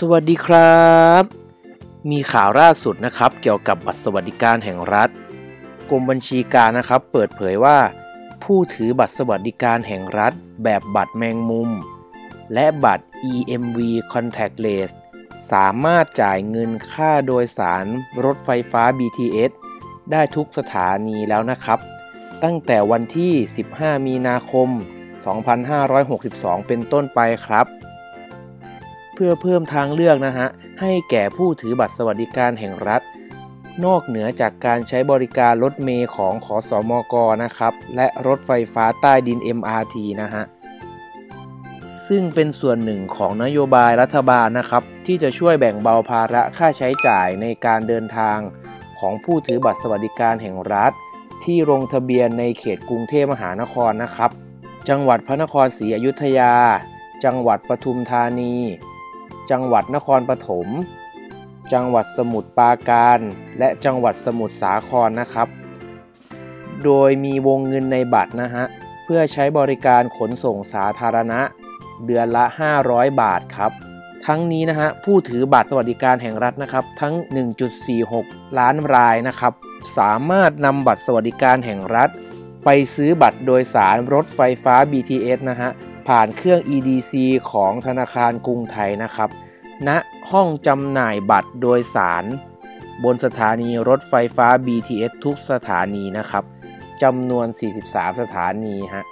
สวัสดีครับ มีข่าวล่าสุดนะครับ เกี่ยวกับบัตรสวัสดิการแห่งรัฐ กรมบัญชีการนะครับ เปิดเผยว่า ผู้ถือบัตรสวัสดิการแห่งรัฐ แบบบัตรแมงมุม และบัตร EMV Contactless สามารถจ่ายเงินค่าโดยสารรถไฟฟ้า BTS ได้ทุกสถานีแล้วนะครับ ตั้งแต่วันที่ 15 มีนาคม 2562 เป็นต้นไปครับ พื่อเพิ่มทางเลือกนะฮะให้แก่ผู้ถือบัตรสวัสดิการแห่งรัฐ นอกเหนือจากการใช้บริการรถเมล์ของขอสอมกนะครับและรถไฟฟ้าใต้ดิน MRT นะฮะซึ่งเป็นส่วนหนึ่งของนโยบายรัฐบาลนะครับที่จะช่วยแบ่งเบาภาระค่าใช้จ่ายในการเดินทางของผู้ถือบัตรสวัสดิการแห่งรัฐ ที่ลงทะเบียนในเขตกรุงเทพมหานครนะครับ จังหวัดพระนครศรีอยุธยา จังหวัดปทุมธานี จังหวัดนครปฐม จังหวัดสมุทรปราการ และจังหวัดสมุทรสาครนะครับ โดยมีวงเงินในบัตรนะฮะ เพื่อใช้บริการขนส่งสาธารณะ เดือนละ 500 บาทครับ ทั้งนี้นะฮะผู้ถือบัตรสวัสดิการแห่งรัฐนะครับ ทั้ง 1.46 ล้านรายนะครับ สามารถนำบัตรสวัสดิการแห่งรัฐ ไปซื้อบัตรโดยสารรถไฟฟ้า BTS นะฮะ ผ่านเครื่อง EDC ของธนาคารกรุงไทยนะครับณห้องจำหน่ายบัตรโดยสาร บนสถานีรถไฟฟ้า BTS ทุกสถานีนะครับจำนวน 43 สถานีฮะ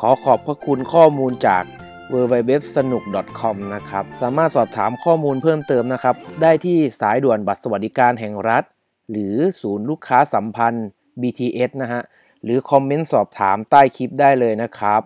ขอขอบพระคุณข้อมูลจาก w w w สนุก .com นะครับ สามารถสอบถามข้อมูลเพิ่มเติมนะครับ ได้ที่สายด่วนบัตรสวัสดิการแห่งรัฐ หรือศูนย์ลูกค้าสัมพันธ์ BTS นะฮะ หรือคอมเมนต์สอบถามใต้คลิปได้เลยนะครับ